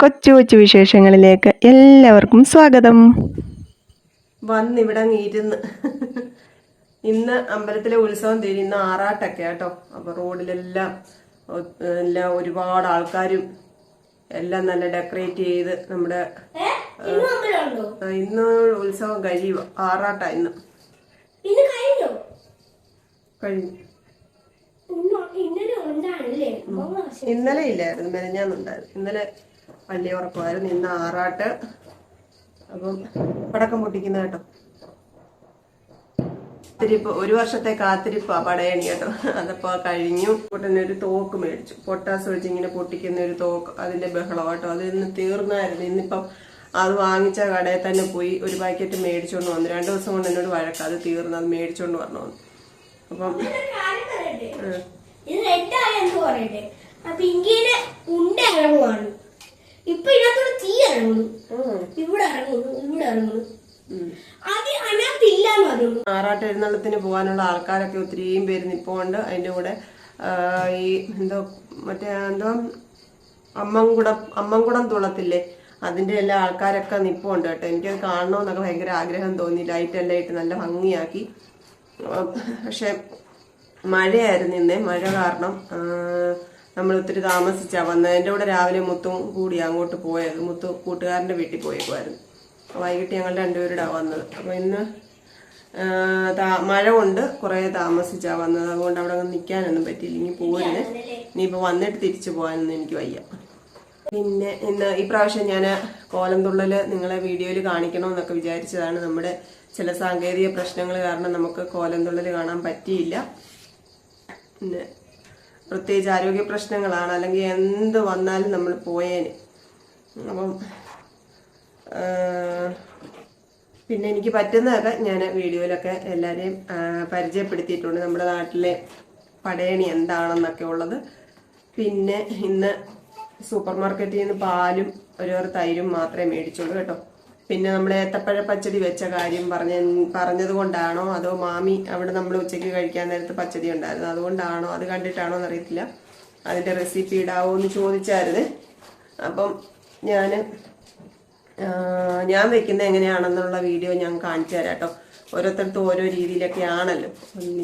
കൊച്ചു കൊച്ചു വിശേഷങ്ങളിലേക്ക് എല്ലാവർക്കും സ്വാഗതം. വന്നിവിടെ ഇരുന്ന് ഇന്ന് അമ്പലത്തിലെ ഉത്സവം തീരും. ഇന്ന് ആറാട്ടൊക്കെ കേട്ടോ അപ്പൊ റോഡിലെല്ലാം എല്ലാം ഒരുപാട് ആൾക്കാരും എല്ലാം നല്ല ഡെക്കറേറ്റ് ചെയ്ത് നമ്മുടെ ആ, ഇന്ന് ഉത്സവം കഴിയുക ആറാട്ട ഇന്ന്. ഇന്ന് കഴിഞ്ഞോ? ഇന്നലെ ഇല്ലായിരുന്നു. മെനഞ്ഞാന്നുണ്ടായിരുന്നു. ഇന്നലെ വലിയ ഉറക്കമായിരുന്നു. ഇന്ന് ആറാട്ട്. അപ്പം പടക്കം പൊട്ടിക്കുന്ന കേട്ടോ. കാത്തിരിപ്പ് ഒരു വർഷത്തെ കാത്തിരിപ്പാ പടയണി കേട്ടോ. അതപ്പോ കഴിഞ്ഞു. ഉടനെ ഒരു തോക്ക് മേടിച്ചു. പൊട്ടാസ് വെച്ച് ഇങ്ങനെ പൊട്ടിക്കുന്ന ഒരു തോക്ക്. അതിന്റെ ബഹളം കേട്ടോ. അത് ഇന്ന് തീർന്നായിരുന്നു. ഇന്നിപ്പം അത് വാങ്ങിച്ച കടയിൽ തന്നെ പോയി ഒരു പാക്കറ്റ് മേടിച്ചോണ്ട് വന്നു. രണ്ടു ദിവസം കൊണ്ട് എന്നോട് വഴക്ക. അത് തീർന്നു അത് മേടിച്ചോണ്ട് വന്നു. അപ്പം ഇത് റെഡായ എന്ത് പറയട്ടെ. പിങ്കിന് ഉണ്ട ഇപ്പൊ ഇതിനകത്തോട് തീ ഇറങ്ങുന്നു. ഇവിടെ ഇറങ്ങുന്നു ഇവിടെ ഇറങ്ങുന്നു. അത് അതിനകത്തില്ലാന്ന് പറഞ്ഞു ആറാട്ട് എഴുന്നള്ളത്തിന് പോകാനുള്ള ആൾക്കാരൊക്കെ ഒത്തിരിയും പേര് നിപ്പോണ്ട്. അതിന്റെ കൂടെ ഈ എന്തോ മറ്റേ എന്തോ അമ്മൻകുടം അമ്മൻകുടം തുളത്തില്ലേ? അതിന്റെ എല്ലാ ആൾക്കാരൊക്കെ നിപ്പുണ്ട് കേട്ടോ. എനിക്കത് കാണണമെന്നൊക്കെ ഭയങ്കര ആഗ്രഹം തോന്നി ലൈറ്റ് എല്ലാം ഇട്ട് നല്ല ഭംഗിയാക്കി. പക്ഷെ മഴയായിരുന്നു ഇന്നേ. മഴ കാരണം നമ്മൾ ഒത്തിരി താമസിച്ചാ വന്നത്. എന്റെ കൂടെ രാവിലെ മുത്തും കൂടി അങ്ങോട്ട് പോയത്. മുത്തു കൂട്ടുകാരന്റെ വീട്ടിൽ പോയേക്കുമായിരുന്നു വൈകിട്ട് ഞങ്ങൾ രണ്ടുപേരുടെ വന്നത്. അപ്പോൾ ഇന്ന് മഴ കൊണ്ട് കുറേ താമസിച്ചാ വന്നത്. അതുകൊണ്ട് അവിടെ അങ്ങ് നിൽക്കാനൊന്നും പറ്റിയില്ല. ഇനി പോരുന്നേ. ഇനിയിപ്പോൾ വന്നിട്ട് തിരിച്ചു പോകാനൊന്നും എനിക്ക് വയ്യ. പിന്നെ ഇന്ന് ഈ പ്രാവശ്യം ഞാൻ കോലം തുള്ളൽ നിങ്ങളെ വീഡിയോയിൽ കാണിക്കണമെന്നൊക്കെ വിചാരിച്ചതാണ്. നമ്മുടെ ചില സാങ്കേതിക പ്രശ്നങ്ങൾ കാരണം നമുക്ക് കോലം തുള്ളൽ കാണാൻ പറ്റിയില്ല. പിന്നെ പ്രത്യേകിച്ച് ആരോഗ്യ പ്രശ്നങ്ങളാണ്. അല്ലെങ്കിൽ എന്ത് വന്നാലും നമ്മൾ പോയേനെ. അപ്പം പിന്നെ എനിക്ക് പറ്റുന്നതൊക്കെ ഞാൻ വീഡിയോയിലൊക്കെ എല്ലാവരെയും പരിചയപ്പെടുത്തിയിട്ടുണ്ട്. നമ്മുടെ നാട്ടിലെ പടയണി എന്താണെന്നൊക്കെ ഉള്ളത്. പിന്നെ ഇന്ന് സൂപ്പർ മാർക്കറ്റിൽ നിന്ന് പാലും ഒരു തൈരും മാത്രമേ മേടിച്ചുള്ളൂ കേട്ടോ. പിന്നെ നമ്മൾ ഏത്തപ്പഴ പച്ചടി വെച്ച കാര്യം പറഞ്ഞ പറഞ്ഞത് കൊണ്ടാണോ അതോ മാമി അവിടെ നമ്മൾ ഉച്ചയ്ക്ക് കഴിക്കാൻ നേരത്ത് പച്ചടി ഉണ്ടായിരുന്നു? അതുകൊണ്ടാണോ? അത് കണ്ടിട്ടാണോ എന്നറിയത്തില്ല. അതിന്റെ റെസിപ്പി ഇടാവോ എന്ന് ചോദിച്ചായിരുന്നു. അപ്പം ഞാൻ ഞാൻ വെക്കുന്ന എങ്ങനെയാണെന്നുള്ള വീഡിയോ ഞാൻ കാണിച്ചു തരാം കേട്ടോ. ഓരോരുത്തർക്കും ഓരോ രീതിയിലൊക്കെ ആണല്ലോ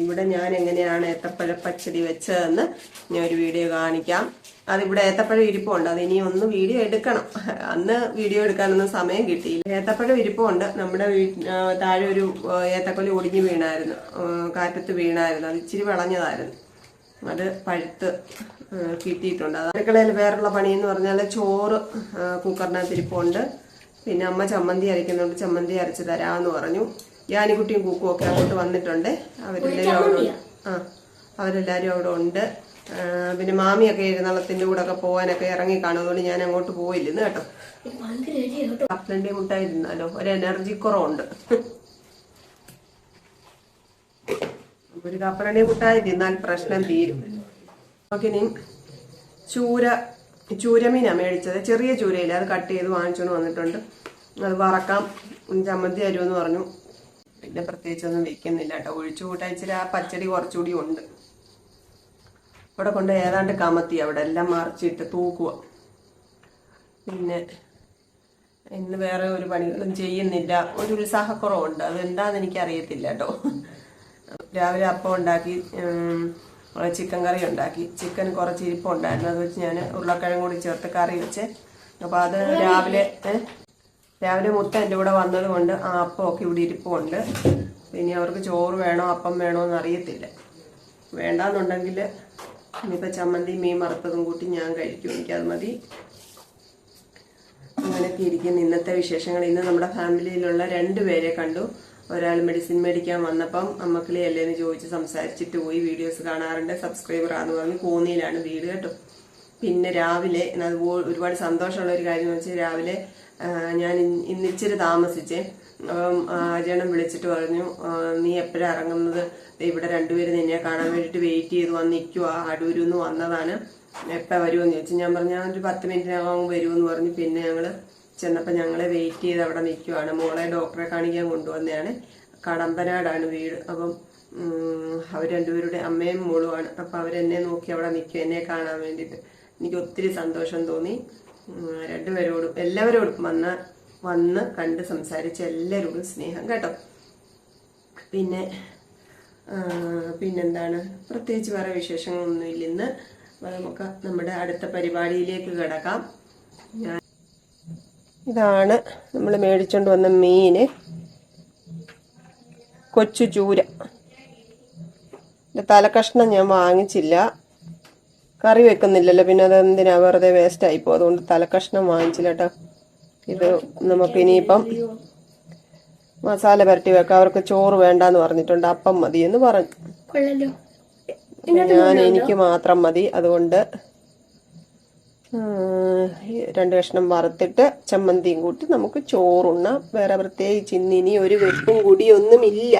ഇവിടെ ഞാൻ എങ്ങനെയാണ് ഏത്തപ്പഴ പച്ചടി വെച്ചതെന്ന് ഞാൻ ഒരു വീഡിയോ കാണിക്കാം. അതിവിടെ ഏത്തപ്പഴം ഇരിപ്പുണ്ട്. അത് ഇനി ഒന്ന് വീഡിയോ എടുക്കണം. അന്ന് വീഡിയോ എടുക്കാനൊന്നും സമയം കിട്ടിയില്ല. ഏത്തപ്പഴം ഇരിപ്പുണ്ട്. നമ്മുടെ താഴെ ഒരു ഏത്തക്കൊലി ഒടിഞ്ഞു വീണായിരുന്നു. കാറ്റത്ത് വീണായിരുന്നു. അത് ഇച്ചിരി വിളഞ്ഞതായിരുന്നു. അത് പഴുത്ത് കിട്ടിയിട്ടുണ്ട്. അത് അടുക്കളയിൽ വേറുള്ള പണി എന്ന് പറഞ്ഞാൽ ചോറ് കുക്കറിനകത്ത് ഇരിപ്പുണ്ട് പിന്നെ അമ്മ ചമ്മന്തി അരയ്ക്കുന്നുണ്ട്. ചമ്മന്തി അരച്ച് തരാമെന്ന് പറഞ്ഞു. യാനിക്കുട്ടിയും കൂക്കും ഒക്കെ അങ്ങോട്ട് വന്നിട്ടുണ്ട്. അവരെല്ലാവരും അവിടെ ആ അവരെല്ലാവരും അവിടെ ഉണ്ട്. പിന്നെ മാമിയൊക്കെ എഴുന്നള്ളത്തിന്റെ കൂടെ ഒക്കെ പോകാനൊക്കെ ഇറങ്ങി കാണും. അതുകൊണ്ട് ഞാൻ അങ്ങോട്ട് പോയില്ലെന്ന് കേട്ടോ. കപ്പലണ്ടി മുട്ടായിരുന്നാലോ ഒരു എനർജി കുറവുണ്ട്. ഒരു കപ്പലണ്ടി മുട്ടായി തിന്നാൽ പ്രശ്നം തീരും. ഓക്കെ നീ ചൂര ചൂരമീനാണ് മേടിച്ചത്. ചെറിയ ചൂരയില്ല. അത് കട്ട് ചെയ്ത് വാങ്ങിച്ചുകൊണ്ട് വന്നിട്ടുണ്ട്. അത് വറക്കാം. ചമ്മന്തി തരുമെന്ന് പറഞ്ഞു. പിന്നെ പ്രത്യേകിച്ചൊന്നും വെക്കുന്നില്ല കേട്ടോ. ഒഴിച്ചു കൂട്ടാൻ ഇച്ചിരി ആ പച്ചടി കുറച്ചുകൂടി ഉണ്ട്. ഇവിടെ കൊണ്ട് ഏതാണ്ട് കമത്തി അവിടെ. എല്ലാം മറിച്ചിട്ട് തൂക്കുക. പിന്നെ ഇന്ന് വേറെ ഒരു പണികളും ചെയ്യുന്നില്ല. ഒരു ഉത്സാഹക്കുറവുണ്ട്. അതെന്താന്ന് എനിക്ക് അറിയത്തില്ല കേട്ടോ. രാവിലെ അപ്പം ഉണ്ടാക്കി ചിക്കൻ കറി ഉണ്ടാക്കി. ചിക്കൻ കുറച്ച് ഇരിപ്പുണ്ടായിരുന്നു. അത് വെച്ച് ഞാൻ ഉരുളക്കിഴങ്ങ് കൂടി ചേർത്ത് കറി വെച്ച്. അപ്പോൾ അത് രാവിലെ രാവിലെ മുത്ത എന്റെ കൂടെ വന്നത് കൊണ്ട് ആ അപ്പമൊക്കെ ഇവിടെ ഇരിപ്പുണ്ട്. പിന്നെ അവർക്ക് ചോറ് വേണോ അപ്പം വേണോ എന്ന് അറിയത്തില്ല. വേണ്ടാന്നുണ്ടെങ്കിൽ ഇനിയിപ്പോൾ ചമ്മന്തി മീൻ വറുത്തതും കൂട്ടി ഞാൻ കഴിക്കും. എനിക്കത് മതി. അങ്ങനെയൊക്കെ ഇരിക്കുന്ന. ഇന്നത്തെ വിശേഷങ്ങൾ ഇന്ന് നമ്മുടെ ഫാമിലിയിലുള്ള രണ്ടുപേരെ കണ്ടു. ഒരാൾ മെഡിസിൻ മേടിക്കാൻ വന്നപ്പം അമ്മക്കിളി അല്ലേന്ന് ചോദിച്ച് സംസാരിച്ചിട്ട് പോയി. വീഡിയോസ് കാണാറുണ്ട്. സബ്സ്ക്രൈബർ ആന്ന് പറഞ്ഞ് കോന്നിയിലാണ് വീട് കേട്ടോ. പിന്നെ രാവിലെ അത് ഓ- ഒരുപാട് സന്തോഷമുള്ള ഒരു കാര്യം എന്ന് വെച്ചാൽ രാവിലെ ഞാൻ ഇന്ന് ഇന്ന് ഇച്ചിരി താമസിച്ചേ. അപ്പം അജയണം വിളിച്ചിട്ട് പറഞ്ഞു നീ എപ്പോഴാണ് ഇറങ്ങുന്നത്? ഇവിടെ രണ്ടുപേരും നിന്നെ കാണാൻ വേണ്ടിയിട്ട് വെയിറ്റ് ചെയ്ത് വന്ന് നിൽക്കുക അടൂരിൽ നിന്ന് വന്നതാണ്. എപ്പോൾ വരുമെന്ന് ചോദിച്ചു. ഞാൻ പറഞ്ഞു ഒരു പത്ത് മിനിറ്റിനകം വരുമെന്ന് പറഞ്ഞു. പിന്നെ ഞങ്ങൾ ചെന്നപ്പോൾ ഞങ്ങളെ വെയിറ്റ് ചെയ്ത് അവിടെ നിൽക്കുവാണ് മോളെ ഡോക്ടറെ കാണിക്കാൻ കൊണ്ടുവന്നതാണ്. കടമ്പനാടാണ് വീട്. അപ്പം അവർ രണ്ടുപേരുടെ അമ്മയും മോളുമാണ് അപ്പം അവരെന്നെ നോക്കി അവിടെ നിൽക്കും എന്നെ കാണാൻ വേണ്ടിയിട്ട് എനിക്ക് ഒത്തിരി സന്തോഷം തോന്നി. രണ്ടുപേരോടും എല്ലാവരോടും വന്ന വന്ന് കണ്ട് സംസാരിച്ച എല്ലാവരോടും സ്നേഹം കേട്ടോ. പിന്നെ പിന്നെന്താണ്? പ്രത്യേകിച്ച് വേറെ വിശേഷങ്ങളൊന്നുമില്ല ഇന്ന് നമുക്ക് നമ്മുടെ അടുത്ത പരിപാടിയിലേക്ക് കിടക്കാം. ഇതാണ് നമ്മൾ മേടിച്ചോണ്ട് വന്ന മീന്. കൊച്ചു ചൂര. തലക്കഷ്ണം ഞാൻ വാങ്ങിച്ചില്ല. കറി വെക്കുന്നില്ലല്ലോ. പിന്നെ അതെന്തിനാ? വെറുതെ വേസ്റ്റ് ആയിപ്പോ അതുകൊണ്ട് തലക്കഷ്ണം വാങ്ങിച്ചില്ലട്ടോ. ഇത് നമുക്ക് ഇനിയിപ്പം മസാല പുരട്ടി വെക്കാം. അവർക്ക് ചോറ് വേണ്ടാന്ന് പറഞ്ഞിട്ടുണ്ട്. അപ്പം മതി എന്ന് പറഞ്ഞു. ഞാൻ എനിക്ക് മാത്രം മതി. അതുകൊണ്ട് രണ്ട് കഷ്ണം വറുത്തിട്ട് ചമ്മന്തിയും കൂട്ടി നമുക്ക് ചോറുണ്ണാം. വേറെ പ്രത്യേകിച്ച് ഇന്ന് ഇനി ഒരു വെപ്പും കൂടിയൊന്നുമില്ല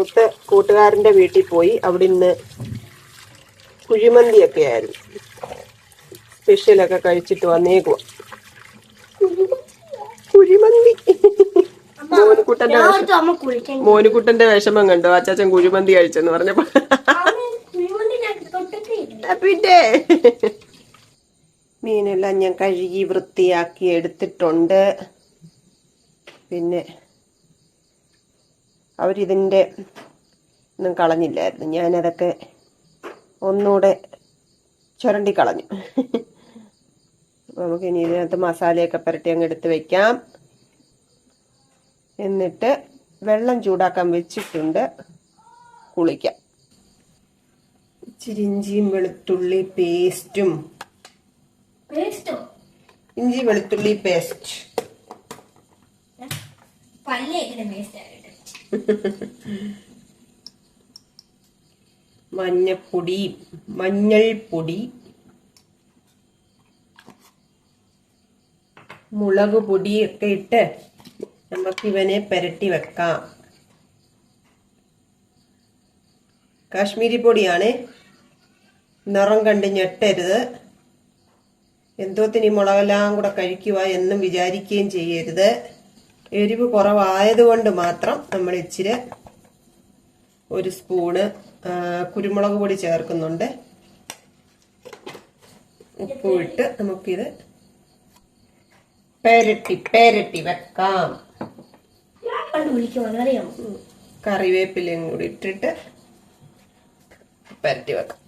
മുത്ത് കൂട്ടുകാരന്റെ വീട്ടിൽ പോയി. അവിടെ നിന്ന് കുഴിമന്തിയൊക്കെ ആയിരുന്നു. സ്പെഷ്യലൊക്കെ കഴിച്ചിട്ട് വന്നേക്കുക കുഴിമന്തി. മോനുക്കുട്ടന്റെ ഞാൻ വിഷമം. കണ്ടോ. അച്ചാച്ചൻ കുഴിമന്തി കഴിച്ചെന്ന് പറഞ്ഞപ്പോ. പിന്നെ. മീനെല്ലാം ഞാൻ കഴുകി വൃത്തിയാക്കി എടുത്തിട്ടുണ്ട്. പിന്നെ അവരിതിന്റെ ഒന്നും കളഞ്ഞില്ലായിരുന്നു. ഞാനതൊക്കെ ഒന്നുകൂടെ ചുരണ്ടി കളഞ്ഞു. നമുക്കിനി നമുക്ക് ഇനി ഇതിനകത്ത് മസാലയൊക്കെ പുരട്ടി അങ്ങ് എടുത്ത് വയ്ക്കാം എന്നിട്ട് വെള്ളം ചൂടാക്കാൻ വെച്ചിട്ടുണ്ട്. കുളിക്കാം. ഇച്ചിരി ഇഞ്ചിയും വെളുത്തുള്ളി പേസ്റ്റും. ഇഞ്ചി വെളുത്തുള്ളി പേസ്റ്റ്. പല്ലേക്കിന്റെ പേസ്റ്റ് മഞ്ഞപ്പൊടി മഞ്ഞൾപ്പൊടി മുളക് പൊടിയൊക്കെ ഇട്ട് നമുക്ക് ഇവനെ പെരട്ടി വെക്കാം. കാശ്മീരി പൊടിയാണ് നിറം കണ്ട് ഞെട്ടരുത്. എന്തോത്തിന് മുളകെല്ലാം കൂടെ കഴിക്കുക എന്നും വിചാരിക്കുകയും ചെയ്യരുത്. എരിവ് കുറവായതുകൊണ്ട് മാത്രം നമ്മൾ ഇച്ചിരി ഒരു സ്പൂണ് കുരുമുളക് പൊടി ചേർക്കുന്നുണ്ട്. ഉപ്പും ഇട്ട് നമുക്കിത് പെരട്ടി പെരട്ടി വെക്കാം. കറിവേപ്പിലയും കൂടി ഇട്ടിട്ട് പെരട്ടി വെക്കാം.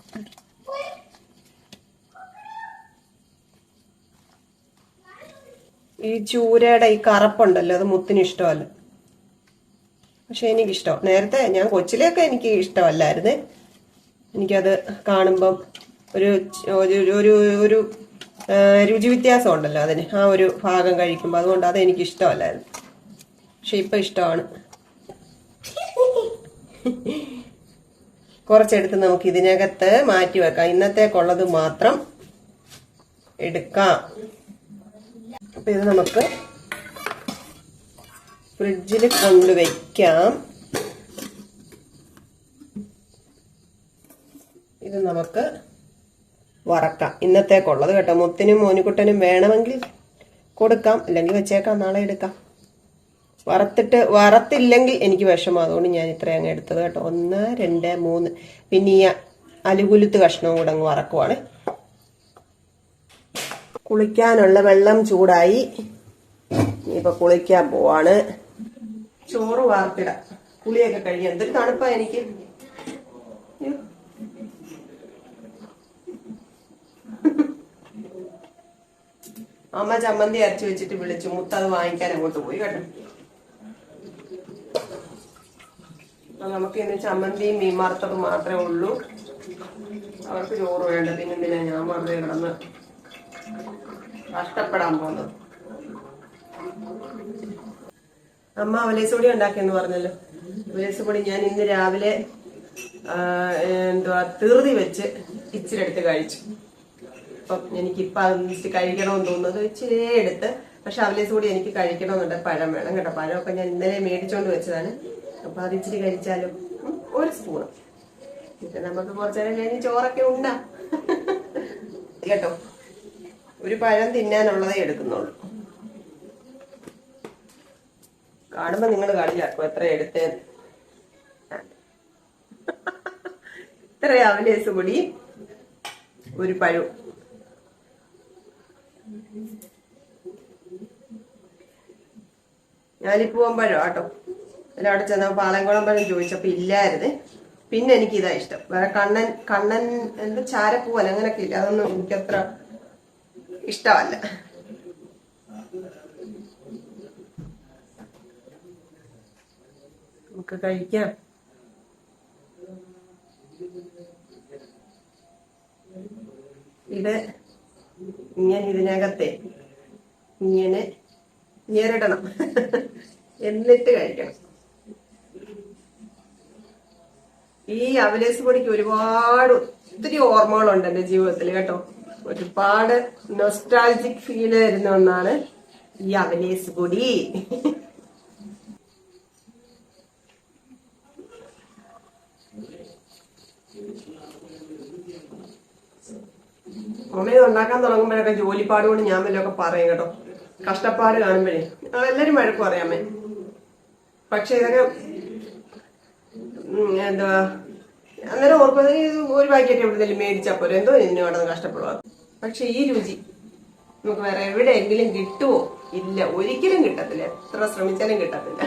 ഈ ചൂരയുടെ ഈ കറപ്പുണ്ടല്ലോ അത് മുത്തിന് ഇഷ്ടമല്ല. പക്ഷെ എനിക്കിഷ്ടം. നേരത്തെ ഞാൻ കൊച്ചിലെയൊക്കെ എനിക്ക് ഇഷ്ടമല്ലായിരുന്നേ. എനിക്കത് കാണുമ്പം ഒരു ഒരു ഒരു രുചി വ്യത്യാസം ഉണ്ടല്ലോ അതിന്. ആ ഒരു ഭാഗം കഴിക്കുമ്പോൾ അതുകൊണ്ട് അത് എനിക്ക് ഇഷ്ടമല്ലായിരുന്നു പക്ഷെ ഇപ്പം ഇഷ്ടമാണ്. കുറച്ചെടുത്ത് നമുക്ക് ഇതിനകത്ത് മാറ്റി വെക്കാം. ഇന്നത്തേക്കുള്ളത് മാത്രം എടുക്കാം. അപ്പൊ ഇത് നമുക്ക് ഫ്രിഡ്ജിൽ കൊണ്ടുവയ്ക്കാം ഇത് നമുക്ക് വറക്കാം. ഇന്നത്തേക്കുള്ളത് കേട്ടോ. മുത്തിനും മോനിക്കുട്ടനും വേണമെങ്കിൽ കൊടുക്കാം. അല്ലെങ്കിൽ വെച്ചേക്കാം. നാളെ എടുക്കാം. വറുത്തിട്ട് വറത്തില്ലെങ്കിൽ എനിക്ക് വിഷമം. അതുകൊണ്ട് ഞാൻ ഇത്രയും അങ്ങ് എടുത്തത് കേട്ടോ. ഒന്ന് രണ്ട് മൂന്ന്. പിന്നെ ഈ അലുകുലുത്ത് കഷ്ണവും കൂടെ അങ്ങ് വറക്കുവാണ്. കുളിക്കാനുള്ള വെള്ളം ചൂടായി. ഇനിയിപ്പൊ കുളിക്കാൻ പോവാണ്. ചോറ് വാർത്തിട. കുളിയൊക്കെ കഴിയും എന്തൊരു തണുപ്പാ എനിക്ക്. അമ്മ ചമ്മന്തി അരച്ചു വെച്ചിട്ട് വിളിച്ചു. മുത്ത അത് വാങ്ങിക്കാൻ അങ്ങോട്ട് പോയി കേട്ടോ. നമുക്ക് ഇന്ന് ചമ്മന്തിയും മീൻ വറുത്തത് മാത്രമേ ഉള്ളൂ. അവർക്ക് ചോറ് വേണ്ട. പിന്നെന്തിനാ? ഞാൻ വെറുതെ കിടന്ന് കഷ്ടപ്പെടാൻ പോകുന്നത്. അമ്മ അവലേസ് പൊടി ഉണ്ടാക്കിയെന്ന് പറഞ്ഞല്ലോ. അവലേസ് പൊടി ഞാൻ ഇന്ന് രാവിലെ എന്തുവാ തീർതി വെച്ച് ഇച്ചിരി എടുത്ത് കഴിച്ചു. അപ്പം എനിക്കിപ്പം അത് കഴിക്കണമെന്ന് തോന്നുന്നത് ഇച്ചിരി എടുത്ത് പക്ഷെ അവലേസ് കൂടി എനിക്ക് കഴിക്കണമെന്നുണ്ട്. പഴം വേണം കേട്ടോ. പഴമൊക്കെ ഞാൻ ഇന്നലെ മേടിച്ചോണ്ട് വെച്ചതാണ്. അപ്പൊ അത് ഇച്ചിരി കഴിച്ചാലും ഒരു സ്പൂണ്. പിന്നെ നമുക്ക് കുറച്ചേരം കഴിഞ്ഞ് ചോറൊക്കെ ഉണ്ടാ. കേട്ടോ? ഒരു പഴം തിന്നാനുള്ളതേ എടുക്കുന്നുള്ളൂ. കാണുമ്പോ നിങ്ങൾ കളിയാക്കും എത്ര എടുത്തേ ഇത്ര അവലേസ് കൂടി ഒരു പഴം ഞാലിപ്പൂവൻ പഴം കേട്ടോ അല്ല അവിടെ ചെന്നപ്പോ പാളയംകുളം പഴം ചോദിച്ചപ്പോ ഇല്ലായിരുന്നു. പിന്നെ എനിക്ക് ഇതാ ഇഷ്ടം. വേറെ കണ്ണൻ കണ്ണൻ എന്താ ചാരപ്പൂവൻ അങ്ങനൊക്കെ ഇല്ല. അതൊന്നും എനിക്കത്ര ഇഷ്ടമല്ല. നമുക്ക് കഴിക്കാം. ഇത് ഇങ്ങനെ ഇതിനകത്തെ ഇങ്ങനെ ഞെരടണം. എന്നിട്ട് കഴിക്കണം. ഈ അവലേസ് പൊടിക്ക് ഒരുപാട് ഒത്തിരി ഓർമ്മകളുണ്ട് എന്റെ ജീവിതത്തിൽ കേട്ടോ. ഒരുപാട് നൊസ്റ്റാൾജിക് ഫീൽ വരുന്ന ഒന്നാണ് ഈ അവലേസ് പൊടി. അമ്മയെ ഉണ്ടാക്കാൻ തുടങ്ങുമ്പോഴൊക്കെ ജോലിപ്പാട് കൊണ്ട് ഞാൻ വല്ലതൊക്കെ പറയും കേട്ടോ. കഷ്ടപ്പാട് കാണുമ്പോഴേ. എല്ലാരും വഴക്കും പറയാമേ പക്ഷെ ഇതൊക്കെ എന്താ അന്നേരം ഓർക്കുന്നത് ഒരു പാക്കറ്റ് എവിടെന്നെങ്കിലും മേടിച്ചാൽ പോലും എന്തോ ഇതിന് വേണമെന്ന് കഷ്ടപ്പെടുക പക്ഷെ ഈ രുചി നമുക്ക് വേറെ എവിടെയെങ്കിലും കിട്ടുമോ ഇല്ല. ഒരിക്കലും കിട്ടത്തില്ല. എത്ര ശ്രമിച്ചാലും കിട്ടത്തില്ല.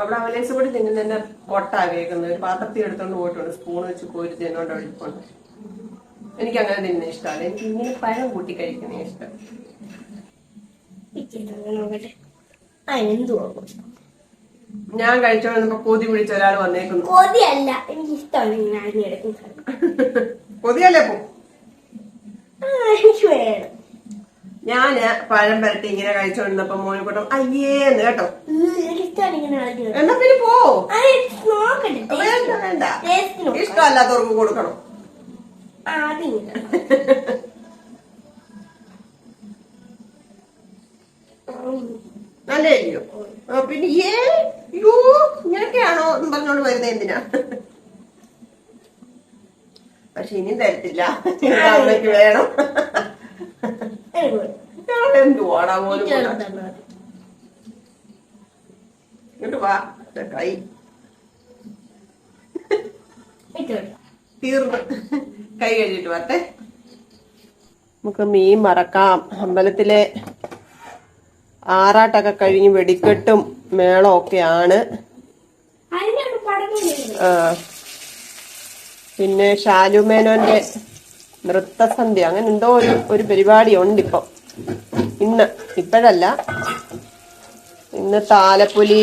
അവിടെ അവലേസ് പൊടി തിന്നുന്നതിന്റെ പൊട്ടാ കേൾക്കുന്നത്. ഒരു പാത്രത്തിൽ എടുത്തോണ്ട് പോയിട്ടുണ്ട്. സ്പൂൺ വെച്ച് കോരി തിന്നോണ്ട് ഒഴിക്കൊണ്ട് എനിക്ക് അങ്ങനെ തിന്നുന്ന ഇഷ്ടമല്ല എനിക്ക് ഇങ്ങനെ പഴം കൂട്ടി കഴിക്കുന്ന ഇഷ്ടം. നോക്കട്ടെ. ആ ഞാൻ കഴിച്ചോണ്ടിരുന്നപ്പോ കൊതി പിടിച്ച ഒരാൾ വന്നേക്കുന്നു. കൊതിയല്ല എനിക്ക് ഇഷ്ടമാണ് ഇങ്ങനെ അരിഞ്ഞെടുക്കുന്ന കൊതിയല്ലേ പോ. ആ, എനിക്ക് വേണം. ഞാൻ പഴം പരട്ടി ഇങ്ങനെ കഴിച്ചോണ്ടിരുന്നപ്പോ മോനിക്കൂട്ടം എന്ന് കേട്ടോ. ഇഷ്ടമാണ് ഇങ്ങനെ എന്നാ പിന്നെ പോ. വേണ്ട വേണ്ട. ഇഷ്ടമല്ലാത്തവർക്ക് കൊടുക്കണം. ആ, അതിങ്ങനെ. ഉം. നല്ല പിന്നെ ഏ? യോ ഇങ്ങനെയൊക്കെയാണോ എന്ന് പറഞ്ഞോണ്ട് വരുന്നത് എന്തിനാ? പക്ഷെ ഇനിയും തരത്തില്ല. അമ്മയ്ക്ക് വേണം. എന്തുവാടാ പോലും. ഇങ്ങോട്ട് വാ കൈ. തീർന്ന്. കൈ കഴിഞ്ഞിട്ട് വരട്ടെ. നമുക്ക് മീൻ മറക്കാം. അമ്പലത്തിലെ ആറാട്ടൊക്കെ കഴിഞ്ഞ് വെടിക്കെട്ടും പടം ആ. പിന്നെ ഷാലുമേനോന്റെ നൃത്തസന്ധ്യ. അങ്ങനെ എന്തോ ഒരു ഒരു പരിപാടി ഉണ്ട് ഇപ്പം ഇന്ന് ഇപ്പോഴല്ല. ഇന്ന് താലപ്പൊലി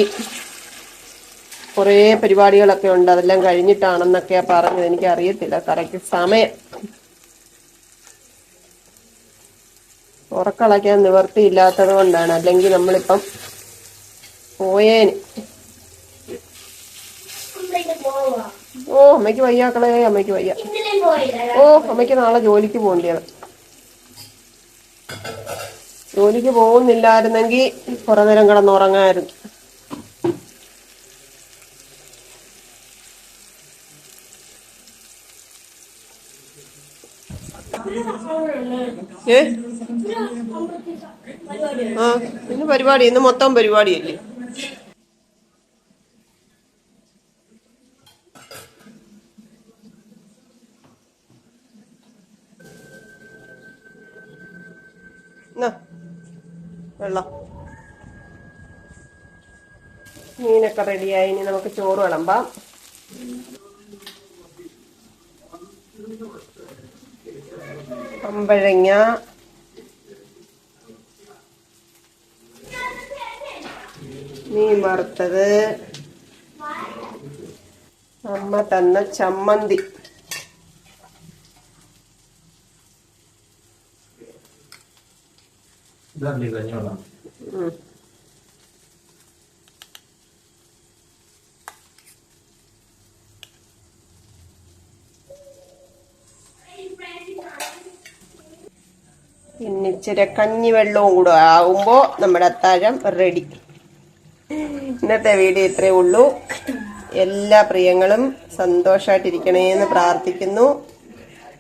കുറേ പരിപാടികളൊക്കെ ഉണ്ട്. അതെല്ലാം കഴിഞ്ഞിട്ടാണെന്നൊക്കെയാ പറഞ്ഞത്. എനിക്ക് അറിയത്തില്ല കറക്റ്റ് സമയം. ഉറക്കളയ്ക്കാൻ നിവർത്തിയില്ലാത്തത് കൊണ്ടാണ് അല്ലെങ്കിൽ നമ്മളിപ്പം പോയേന്. ഓ അമ്മയ്ക്ക് വയ്യാക്കളെ അമ്മയ്ക്ക് വയ്യ. ഓ അമ്മയ്ക്ക് നാളെ ജോലിക്ക് പോകേണ്ടത് ജോലിക്ക് പോകുന്നില്ലായിരുന്നെങ്കിൽ കുറെ നേരം കിടന്നുറങ്ങായിരുന്നു. ഏ? ആ ഇന്ന് പരിപാടി ഇന്ന് മൊത്തം പരിപാടിയല്ലേ എന്നാ, വെള്ളം മീനൊക്കെ റെഡിയായി. ഇനി നമുക്ക് ചോറ് വിളമ്പാം. അമ്പഴങ്ങ. മീൻ വറുത്തത്. അമ്മ തന്ന ചമ്മന്തി. ഇതല്ലേ കഞ്ഞോളാം പിന്നെ ഇച്ചിരി കഞ്ഞിവെള്ളവും കൂടെ ആകുമ്പോ നമ്മുടെ അത്താഴം റെഡി ഇന്നത്തെ വീഡിയോ ഇത്രയേ ഉള്ളൂ. എല്ലാ പ്രിയങ്ങളും സന്തോഷമായിട്ടിരിക്കണേന്ന് പ്രാർത്ഥിക്കുന്നു.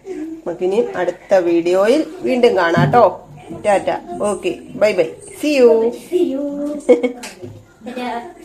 നമുക്കിനി അടുത്ത വീഡിയോയിൽ വീണ്ടും കാണാം കേട്ടോ. Ta-ta. Okay. Bye bye. See you.